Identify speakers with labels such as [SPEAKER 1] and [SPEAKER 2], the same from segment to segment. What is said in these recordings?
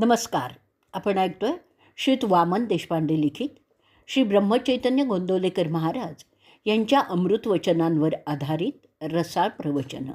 [SPEAKER 1] नमस्कार. आपण ऐकतोय श्रीत वामन देशपांडे लिखित. श्री ब्रह्मचैतन्य गोंदवलेकर महाराज यांच्या अमृतवचनांवर आधारित रसाळ प्रवचनं.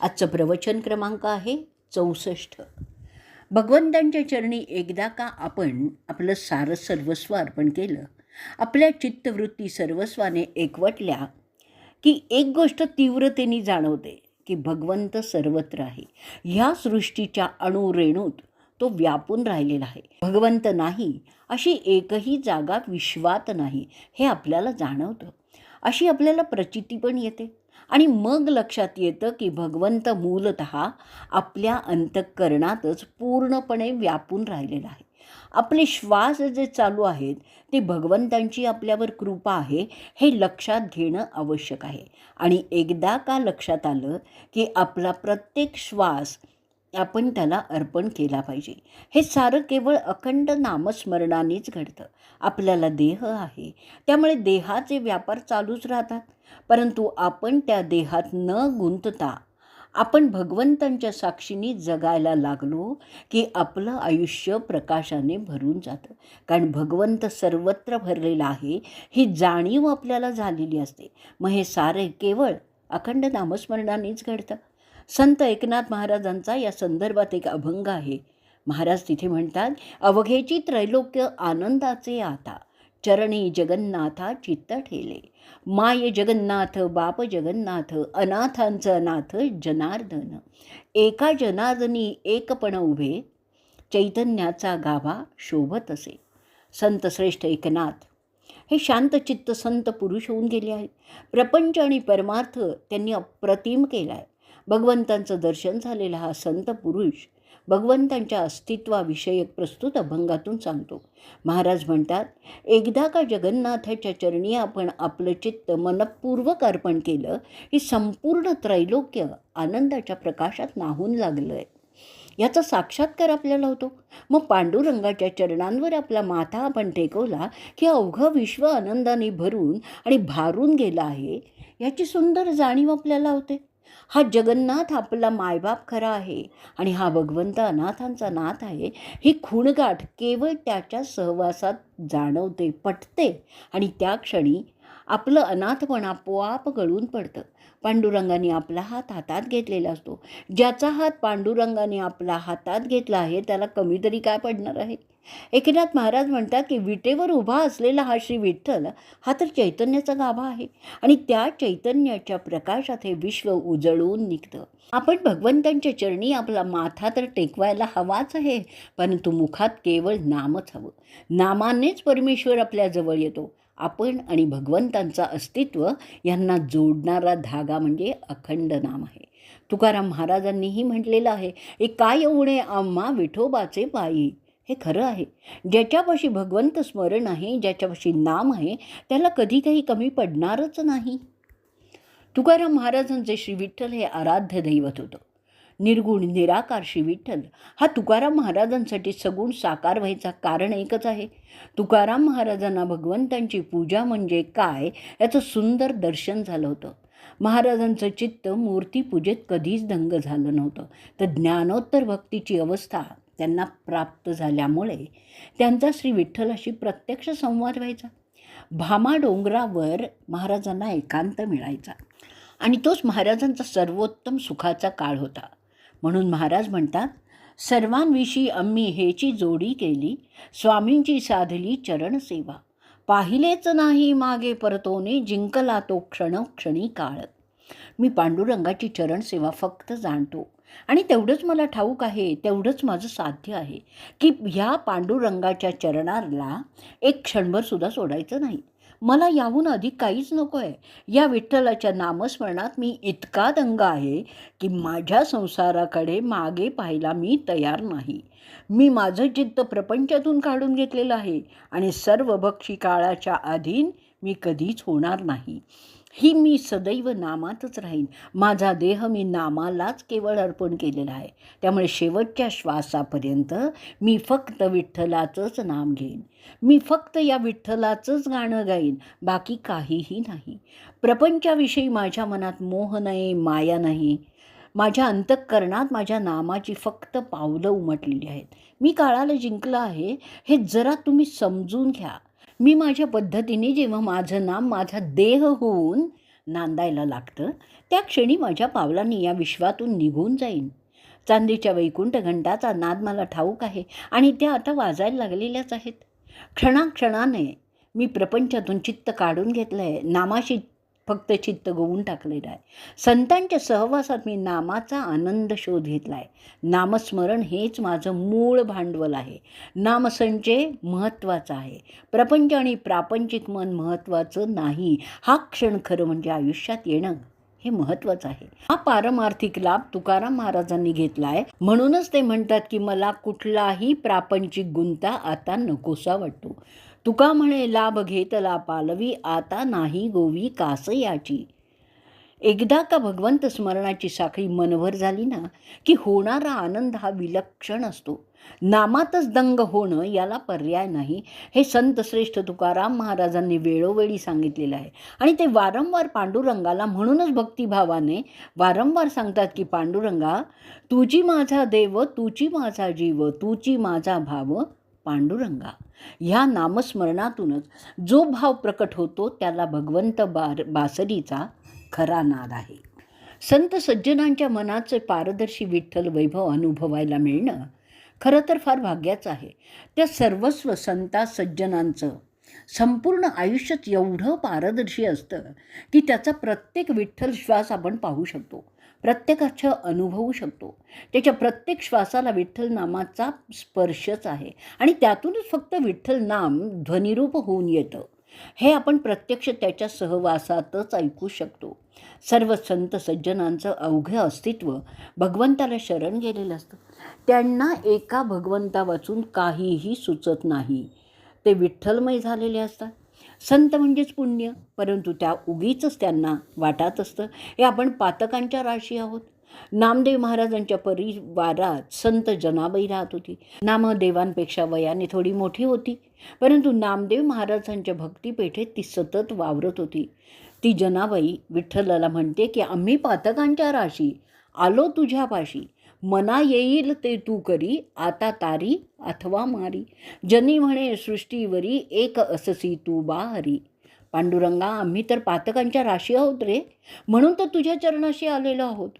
[SPEAKER 1] आजचं प्रवचन क्रमांक आहे चौसष्ट. भगवंतांच्या चरणी एकदा का आपण आपलं सारं सर्वस्व अर्पण केलं आपल्या चित्तवृत्ती सर्वस्वाने एकवटल्या की एक गोष्ट तीव्रतेने जाणवते की भगवंत सर्वत्र आहे. ह्या सृष्टीच्या अणुरेणूत तो व्यापून राहिलेला आहे. भगवंत नाही अशी एकही जागा विश्वात नाही हे आपल्याला जाणवतं. अशी आपल्याला प्रचिती पण येते. आणि मग लक्षात येतं की भगवंत मूलत आपल्या अंतःकरणातच पूर्णपणे व्यापून राहिलेला आहे. आपले श्वास जे चालू आहेत ते भगवंतांची आपल्यावर कृपा आहे हे लक्षात घेणं आवश्यक आहे. आणि एकदा का लक्षात आलं की आपला प्रत्येक श्वास आपण त्याला अर्पण केला पाहिजे. हे सारं केवळ अखंड नामस्मरणानेच घडतं. आपल्याला देह आहे. त्यामुळे देहाचे व्यापार चालूच राहतात. परंतु आपण त्या देहात न गुंतता आपण भगवंतांच्या साक्षीने जगायला लागलो की आपलं आयुष्य प्रकाशाने भरून जातं. कारण भगवंत सर्वत्र भरलेला आहे ही जाणीव आपल्याला झालेली असते. मग हे सारे केवळ अखंड नामस्मरणानेच घडतं. संत एकनाथ महाराजांचा या संदर्भात एक अभंग आहे. महाराज तिथे म्हणतात अवघेची त्रैलोक्य आनंदाचे आता चरणी जगन्नाथा चित्त ठेले. माय जगन्नाथ बाप जगन्नाथ अनाथांचं अनाथ जनार्दन. एका जनार्दनी एकपण उभे चैतन्याचा गाभा शोभत असे संत श्रेष्ठ एकनाथ. हे शांतचित्त संत पुरुष होऊन गेले आहेत. प्रपंच आणि परमार्थ त्यांनी अप्रतिम केला आहे भगवंतांचं दर्शन झालेला हा संत पुरुष भगवंतांच्या अस्तित्वाविषयक प्रस्तुत अभंगातून सांगतो. महाराज म्हणतात एकदा का जगन्नाथाच्या चरणी आपण आपलं चित्त मनपूर्वक अर्पण केलं की संपूर्ण त्रैलोक्य आनंदाच्या प्रकाशात नाहून लागलं आहे याचा साक्षात्कार आपल्याला होतो. मग पांडुरंगाच्या चरणांवर आपला माथा आपण टेकवला की अवघं विश्व आनंदाने भरून आणि भारून गेलं आहे याची सुंदर जाणीव आपल्याला होते. हा जगन्नाथ आपला मायबाप खरा आहे आणि हा भगवंत अनाथांचा नाथ आहे ही खुणगाठ केवळ त्याच्या सहवासात जाणवते पटते आणि त्या क्षणी आपलं अनाथपण आपोआप गळून पडतं. पांडुरंगाने आपला हात हातात घेतलेला असतो. ज्याचा हात पांडुरंगाने आपला हातात घेतला आहे त्याला कमी तरी काय पडणार आहे? एकनाथ महाराज म्हणतात की विटेवर उभा असलेला हा श्री विठ्ठल हा तर चैतन्याचा गाभा आहे. आणि त्या चैतन्याच्या प्रकाशात हे विश्व उजळून निघतं. आपण भगवंतांच्या चरणी आपला माथा तर टेकवायला हवाच आहे परंतु मुखात केवळ नामच हवं. नामानेच परमेश्वर आपल्याजवळ येतो. आपण आणि भगवंतांचं अस्तित्व यांना जोडणारा धागा म्हणजे अखंड नाम आहे. तुकाराम महाराजांनीही म्हटलेलं आहे हे काय उणे आम्हा विठोबाचे पायी? हे खरं आहे. ज्याच्यापाशी भगवंत स्मरण आहे ज्याच्यापाशी नाम आहे त्याला कधी काही कमी पडणारच नाही. तुकाराम महाराजांचे श्री विठ्ठल हे आराध्य दैवत होतं. निर्गुण निराकार श्री विठ्ठल हा तुकाराम महाराजांसाठी सगुण साकार व्हायचा कारण एकच आहे. तुकाराम महाराजांना भगवंतांची पूजा म्हणजे काय याचं सुंदर दर्शन झालं होतं. महाराजांचं चित्त मूर्तीपूजेत कधीच दंग झालं नव्हतं. तर ज्ञानोत्तर भक्तीची अवस्था त्यांना प्राप्त झाल्यामुळे त्यांचा श्री विठ्ठलाशी प्रत्यक्ष संवाद व्हायचा. भामा डोंगरावर महाराजांना एकांत मिळायचा आणि तोच महाराजांचा सर्वोत्तम सुखाचा काळ होता. म्हणून महाराज म्हणतात सर्वांविषयी आम्ही हेची जोडी केली स्वामींची साधली चरणसेवा पाहिलेच नाही मागे परतोने जिंकला तो क्षणक्षणी काळ. मी पांडुरंगाची चरणसेवा फक्त जाणतो आणि तेवढंच मला ठाऊक आहे तेवढंच माझं साध्य आहे की ह्या पांडुरंगाच्या चरणाला एक क्षणभरसुद्धा सोडायचं नाही. मला याहून अधिक काहीच नको आहे. या विठ्ठलाच्या नामस्मरणात मी इतका दंग आहे की माझ्या संसाराकडे मागे पाहायला मी तयार नाही. मी माझं चित्त प्रपंचातून काढून घेतलेलं आहे आणि सर्व भक्षी काळाच्या अधीन मी कधीच होणार नाही. ही मी सदैव नामातच राहीन. माझा देह मी नामालाच केवळ अर्पण केलेला आहे. त्यामुळे शेवटच्या श्वासापर्यंत मी फक्त विठ्ठलाचंच नाम घेईन. मी फक्त या विठ्ठलाचंच गाणं गाईन. बाकी काहीही नाही. प्रपंचाविषयी माझ्या मनात मोह नाही माया नाही. माझ्या अंतःकरणात माझ्या नामाची फक्त पावलं उमटलेली आहेत. मी काळाला जिंकलं आहे. हे जरा तुम्ही समजून घ्या. मी माझ्या पद्धतीने जेव्हा माझं नाम माझा देह होऊन नांदायला लागतं त्या क्षणी माझ्या पावलांनी या विश्वातून निघून जाईन. चांदीच्या वैकुंठ घंटाचा नाद मला ठाऊक आहे आणि त्या आता वाजायला लागलेल्याच आहेत. क्षणाक्षणाने मी प्रपंचातून चित्त काढून घेतलं आहे नामाशी फक्त चित्त गोवून टाकलेलं आहे. संतांच्या सहवासात मी नामाचा आनंद शोध घेतला आहे. नामस्मरण हेच माझं मूळ भांडवल आहे. नामसंचय महत्त्वाचा आहे. प्रपंच आणि प्रापंचिक मन महत्त्वाचं नाही. हा क्षण खरं म्हणजे आयुष्यात येणं हे महत्त्वाचं आहे. हा पारमार्थिक लाभ तुकाराम महाराजांनी घेतला आहे. म्हणूनच ते म्हणतात की मला कुठलाही प्रापंचिक गुंता आता नकोसा वाटतो. तुका म्हणे लाभ घेतला पालवी आता नाही गोवी कास याची एकदा का भगवंत स्मरणाची साखळी मनभर झाली ना की होणारा आनंद हा विलक्षण असतो. नामातच दंग होणं याला पर्याय नाही. हे संत श्रेष्ठ तुकाराम महाराजांनी वेळोवेळी सांगितलेलं आहे. आणि ते वारंवार पांडुरंगाला म्हणूनच भक्तिभावाने वारंवार सांगतात की पांडुरंगा तुझी माझा देव तुझी माझा जीव तुझी माझा भाव पांडुरंगा. ह्या नामस्मरणातूनच जो भाव प्रकट होतो त्याला भगवंत बार बासरीचा खरा नाद आहे. संत सज्जनांच्या मनाचे पारदर्शी विठ्ठल वैभव अनुभवायला मिळणं खरं तर फार भाग्याचं आहे. त्या सर्वस्व संता सज्जनांचं संपूर्ण आयुष्यात एवढं पारदर्शी असतं की त्याचा प्रत्येक विठ्ठल श्वास आपण पाहू शकतो. प्रत्येकाचं अनुभवू शकतो. त्याच्या प्रत्येक श्वासाला विठ्ठल नामाचा स्पर्शच आहे. आणि त्यातूनच फक्त विठ्ठल नाम ध्वनिरूप होऊन येतं. हे आपण प्रत्यक्ष त्याच्या सहवासातच ऐकू शकतो. सर्व संत सज्जनांचं अवघं अस्तित्व भगवंताला शरण गेलेलं असतं. त्यांना एका भगवंता वाचून काहीही सुचत नाही. ते विठ्ठलमय झालेले असतात. संत म्हणजेच पुण्य परंतु त्या उगीच त्यांना वाटत असतं. हे आपण पातकांच्या राशी आहोत. नामदेव महाराजांच्या परिवारात संत जनाबाई राहत होती. नामदेवांपेक्षा वयाने थोडी मोठी होती परंतु नामदेव महाराजांच्या भक्तीपेठेत ती सतत वावरत होती. ती जनाबाई विठ्ठलाला म्हणते की आम्ही पातकांच्या राशी आलो तुझ्यापाशी. मना येईल ते तू करी आता तारी अथवा मारी. जनी म्हणे सृष्टीवरी एक अससी तू बा हरी पांडुरंगा आम्ही तर पातकांच्या राशी आहोत रे. म्हणून तर तुझ्या चरणाशी आलेलो आहोत.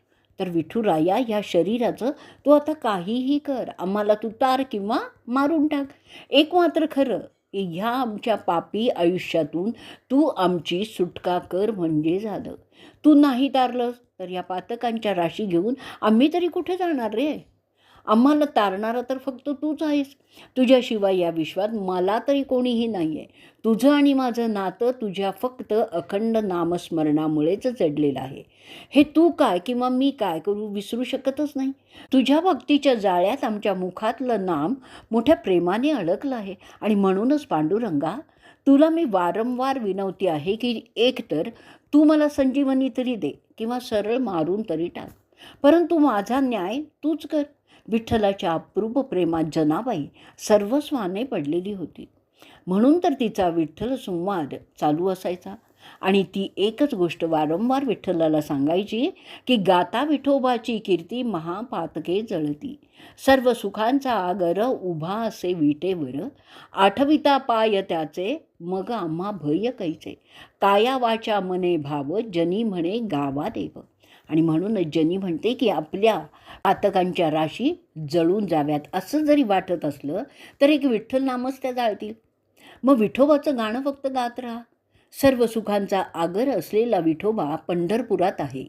[SPEAKER 1] तर विठुराया ह्या शरीराचं तू आता काहीही कर. आम्हाला तू तार किंवा मारून टाक. एक मात्र खरं की ह्या आमच्या पापी आयुष्यातून तू आमची सुटका कर म्हणजे झालं. तू नाही तारलंस. तर या पातकांच्या राशी घेऊन आम्ही तरी कुठे जाणार रे? आम्हाला तारणारा तर फक्त तूच आहेस. तुझ्याशिवाय या विश्वात मला तरी कोणीही नाही आहे तुझं आणि माझं नातं तुझ्या फक्त अखंड नामस्मरणामुळेच जडलेलं आहे. हे तू काय किंवा मी काय करू विसरू शकतच नाही. तुझ्या भक्तीच्या जाळ्यात आमच्या मुखातलं नाम मोठ्या प्रेमाने अडकलं आहे. आणि म्हणूनच पांडुरंगा तुला मी वारंवार विनवती आहे की एकतर तू मला संजीवनी तरी दे किंवा सरळ मारून तरी टाक. परंतु माझा न्याय तूच कर. विठ्ठलाच्या अप्रूप प्रेमात जनाबाई सर्वस्वाने पडलेली होती. म्हणून तर तिचा विठ्ठल संवाद चालू असायचा. आणि ती एकच गोष्ट वारंवार विठ्ठलाला सांगायची की गाता विठोबाची कीर्ती महापातके जळती. सर्व सुखांचा आगर उभा असे विटेवर. आठविता पाय त्याचे मग आम्हा भय कैचे. काया वाचा मने भाव जनी म्हणे गावा देव. आणि म्हणूनच जनी म्हणते की आपल्या पातकांच्या राशी जळून जाव्यात. असं जरी वाटत असलं तर एक विठ्ठल नामच त्या जाळतील. मग विठोबाचं गाणं फक्त गात राहा. सर्व सुखांचा आगर असलेला विठोबा पंढरपुरात आहे.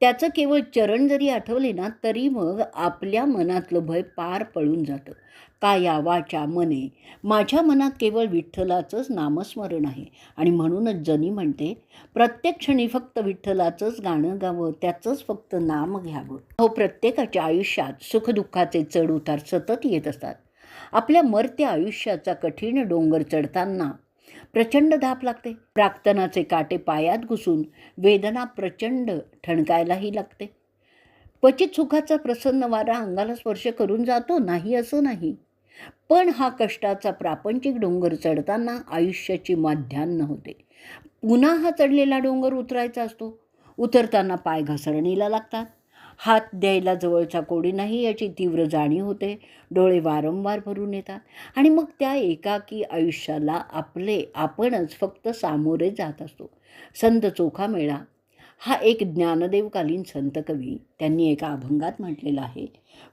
[SPEAKER 1] त्याचं केवळ चरण जरी आठवले ना तरी मग आपल्या मनातलं भय पार पळून जातं. काया वाचा मने माझ्या मनात केवळ विठ्ठलाचंच नामस्मरण आहे. आणि म्हणूनच जनी म्हणते प्रत्येक क्षणी फक्त विठ्ठलाचंच गाणं गावं त्याचंच फक्त नाम घ्यावं. हो प्रत्येकाच्या आयुष्यात सुखदुःखाचे चढ उतार सतत येत असतात. आपल्या मरत्या आयुष्याचा कठीण डोंगर चढताना प्रचंड धाप लागते. प्राक्तनाचे काटे पायात घुसून वेदना प्रचंड ठणकायलाही लागते. क्वचित सुखाचा प्रसन्न वारा अंगाला स्पर्श करून जातो नाही असं नाही. पण हा कष्टाचा प्रापंचिक डोंगर चढताना आयुष्याची माध्यान्न होते. पुन्हा हा चढलेला डोंगर उतरायचा असतो. उतरताना पाय घसरणीला लागतात. हात द्यायला जवळचा कोणी नाही याची तीव्र जाणीव होते. डोळे वारंवार भरून येतात. आणि मग त्या एकाकी आयुष्याला आपले आपणच फक्त सामोरे जात असतो. संत चोखा मेळा हा एक ज्ञानदेवकालीन संत कवी. त्यांनी एका अभंगात म्हटलेला आहे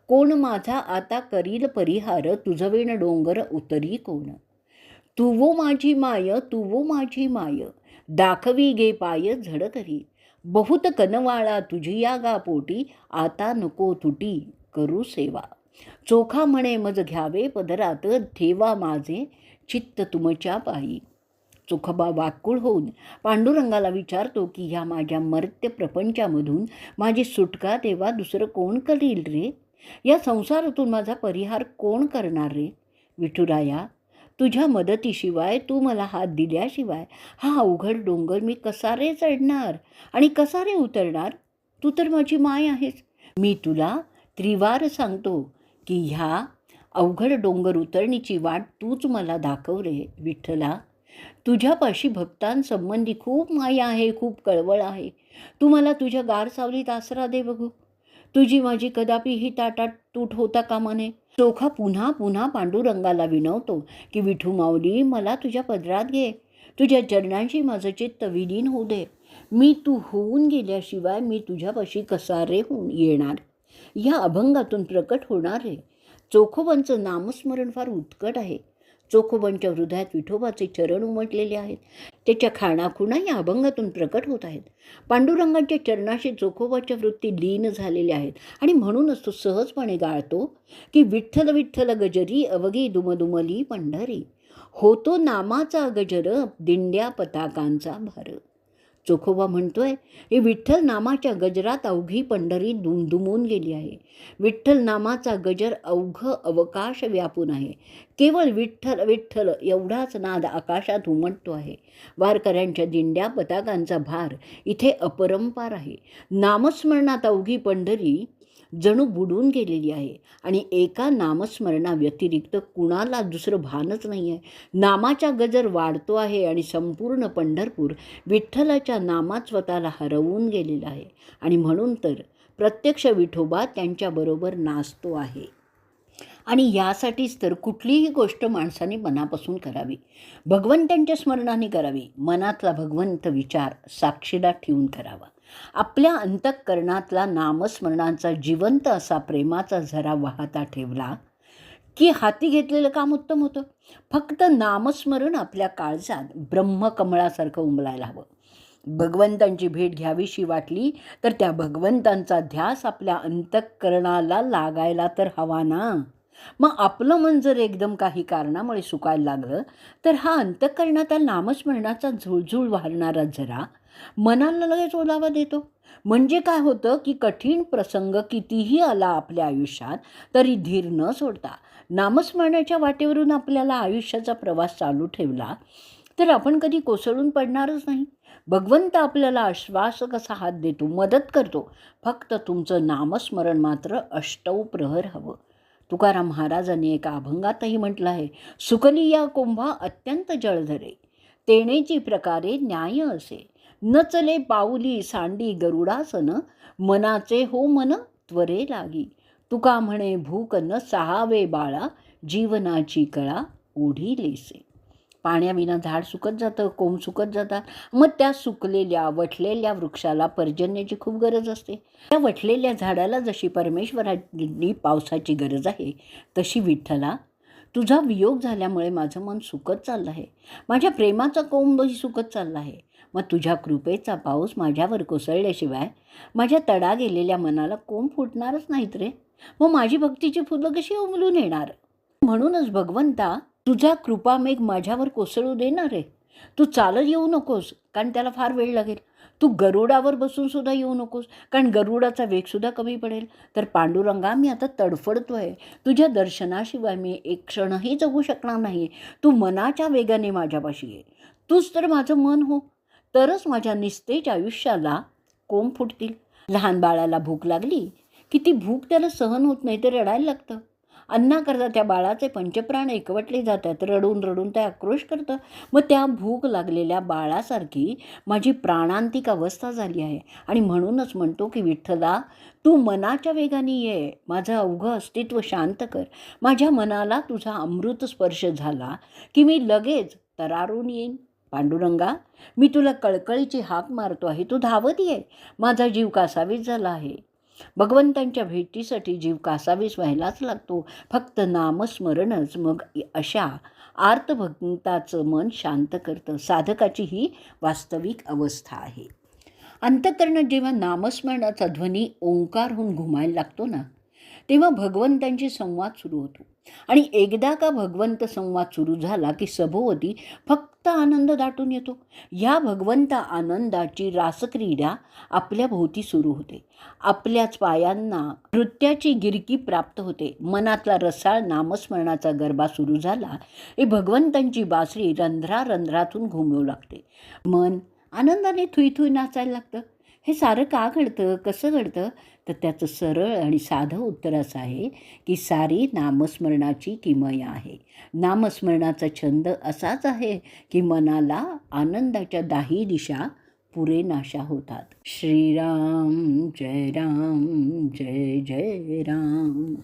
[SPEAKER 1] कोण माझा आता करील परिहार तुझवेण डोंगर उतरी कोण? तुवो माझी माय तुवो माझी माय दाखवी गे पाय झडकरी. बहुत कनवाळा तुझी या गा पोटी आता नको तुटी करू सेवा. चोखा म्हणे मज घ्यावे पदरात ठेवा माझे चित्त तुमच्या पायी. चोखबा वाकुळ होऊन पांडुरंगाला विचारतो की ह्या माझ्या मर्त्य प्रपंचामधून माझी सुटका तेव्हा दुसरं कोण करील रे? या संसारातून माझा परिहार कोण करणार रे? विठुराया तुझ्या मदतीशिवाय तू मला हात दिल्याशिवाय हा अवघड डोंगर मी कसा रे चढणार आणि कसा रे उतरणार? तू तर माझी माय आहेस. मी तुला त्रिवार सांगतो की ह्या अवघड डोंगर उतरणीची वाट तूच मला दाखव रे विठ्ठला. तुझ्यापाशी भक्तांसंबंधी खूप माया आहे खूप कळवळ आहे. तू मला तुझ्या गार सावलीत आसरा दे बघू. तुझी माझी कदापि ही ताटात तूट होता कामा नये. चोखा पुन्हा पुन्हा पांडुरंगाला विनवतो की विठू माऊली मला तुझ्या पदरात घे. तुझ्या चरणांशी माझं चित्त विलीन होऊ दे. मी तू होऊन गेल्याशिवाय मी तुझ्यापाशी कसा रे होऊन येणार? या अभंगातून प्रकट होणारे चोखोबांचं नामस्मरण फार उत्कट आहे. चोखोबांच्या हृदयात विठोबाचे चरण उमटलेले आहेत. त्याच्या खाणाखुणा या अभंगातून प्रकट होत आहेत. पांडुरंगांच्या चरणाशी चोखोबाच्या वृत्ती लीन झालेल्या आहेत. आणि म्हणूनच तो सहजपणे गाळतो की विठ्ठल विठ्ठल गजरी अवघी दुमदुमली पंढरी. होतो नामाचा गजर दिंड्या पताकांचा भार. चोखोबा म्हणतोय हे विठ्ठल नामाच्या गजरात अवघी पंढरी दुमदुमून गेली आहे. विठ्ठल नामाचा गजर अवघ अवकाश व्यापून आहे. केवळ विठ्ठल विठ्ठल एवढाच नाद आकाशात उमटतो आहे. वारकऱ्यांच्या दिंड्या पताकांचा भार इथे अपरंपार आहे. नामस्मरणात अवघी पंढरी जणू बुडून गेलेली आहे आणि एका नामस्मरणाव्यतिरिक्त कुणाला दुसरं भानच नाही आहे नामाच्या गजर वाढतो आहे आणि संपूर्ण पंढरपूर विठ्ठलाच्या नामात स्वतःला हरवून गेलेला आहे. आणि म्हणून तर प्रत्यक्ष विठोबा त्यांच्याबरोबर नाचतो आहे. आणि यासाठीच तर कुठलीही गोष्ट माणसाने मनापासून करावी. भगवंतांच्या स्मरणाने करावी. मनातला भगवंत विचार साक्षीला ठेवून करावा. आपल्या अंतःकरणातला नामस्मरणांचा जिवंत असा प्रेमाचा झरा वाहता ठेवला की हाती घेतलेलं काम उत्तम होतं. फक्त नामस्मरण आपल्या काळजात ब्रह्मकमळासारखं उमलायला हवं. भगवंतांची भेट घ्यावीशी वाटली तर त्या भगवंतांचा ध्यास आपल्या अंतःकरणाला लागायला तर हवा ना. मग आपलं मन जर एकदम काही कारणामुळे सुकायला लागलं तर हा अंतःकरणाचा नामस्मरणाचा झुळझुळ वाहणारा जरा मनाला लगेच ओलावा देतो. म्हणजे काय होतं की कठीण प्रसंग कितीही आला आपल्या आयुष्यात तरी धीर न सोडता नामस्मरणाच्या वाटेवरून आपल्याला आयुष्याचा प्रवास चालू ठेवला तर आपण कधी कोसळून पडणारच नाही. भगवंत आपल्याला आश्वास कसा हात देतो मदत करतो. फक्त तुमचं नामस्मरण मात्र अष्टौ प्रहर हवं. तुकाराम महाराजांनी एका अभंगातही म्हटलं आहे सुकली या कुंभा अत्यंत जळधरे तेणेची प्रकारे न्याय असे. नचले पाऊली सांडी गरुडासन मनाचे हो मन त्वरे लागी. तुका म्हणे भूक न सहावे बाळा जीवनाची कळा ओढी लेसे. पाण्याविना झाड सुकत जातं कोंब सुकत जातात. मग त्या सुकलेल्या वठलेल्या वृक्षाला पर्जन्याची खूप गरज असते. त्या वठलेल्या झाडाला जशी परमेश्वराची पावसाची गरज आहे तशी विठ्ठला तुझा वियोग झाल्यामुळे माझं मन सुकत चाललं आहे. माझ्या प्रेमाचा कोंबही सुकत चालला आहे. मग तुझ्या कृपेचा पाऊस माझ्यावर कोसळल्याशिवाय माझ्या तडा गेलेल्या मनाला कोंब फुटणारच नाहीत रे. मग माझी भक्तीची फुलं कशी उमलून येणार? म्हणूनच भगवंता तुझा कृपामेघ माझ्यावर कोसळू देणार रे. तू चालत येऊ नकोस कारण त्याला फार वेळ लागेल. तू गरुडावर बसून सुद्धा येऊ नकोस कारण गरुडाचा वेगसुद्धा कमी पडेल. तर पांडुरंगा मी आता तडफडतो आहे तुझ्या दर्शनाशिवाय मी एक क्षणही जगू शकणार नाही. तू मनाच्या वेगाने माझ्यापाशी ये. तूच तर माझं मन हो. तरच माझ्या निस्तेज आयुष्याला कोंब फुटतील. लहान बाळाला भूक लागली की ती भूक त्याला सहन होत नाही तर रडायला लागतं. अन्नाकरता त्या बाळाचे पंचप्राण एकवटले जातात रडून रडून ते आक्रोश करतं. मग त्या भूक लागलेल्या बाळासारखी माझी प्राणांतिक अवस्था झाली आहे. आणि म्हणूनच म्हणतो की विठ्ठला तू मनाच्या वेगाने ये. माझं अवघं अस्तित्व शांत कर. माझ्या मनाला तुझा अमृत स्पर्श झाला की मी लगेच तरारून येईन. पांडुरंगा मी तुला कळकळीची हाक मारतो आहे तू धावत ये. माझा जीव कासावीस झाला आहे. भगवंतांच्या भेटीसाठी जीव कासावीस व्हायलाच लागतो. फक्त नामस्मरणच मग अशा आर्तभक्ताचं मन शांत करतं. साधकाची ही वास्तविक अवस्था आहे. अंतकरणात जेव्हा नामस्मरणाचा ध्वनी ओंकारहून घुमायला लागतो ना तेव्हा भगवंतांशी संवाद सुरू होतो. आणि एकदा का भगवंत संवाद सुरू झाला की सभोवती फक्त आनंद दाटून येतो. ह्या भगवंत आनंदाची रासक्रीडा आपल्या भोवती सुरू होते. आपल्याच पायांना नृत्याची गिरकी प्राप्त होते. मनातला रसाळ नामस्मरणाचा गरबा सुरू झाला. हे भगवंतांची बासरी रंध्रा रंध्रातून घुमवू लागते. मन आनंदाने थुई थुई नाचायला लागतं. हे सारं का घडतं? कसं घडतं? तर त्याचं सरळ आणि साधं उत्तर असं आहे की सारी नामस्मरणाची किमया आहे. नामस्मरणाचा छंद असाच आहे की मनाला आनंदाच्या दाही दिशा पुरे नाशा होतात. श्रीराम जय राम जय जय राम.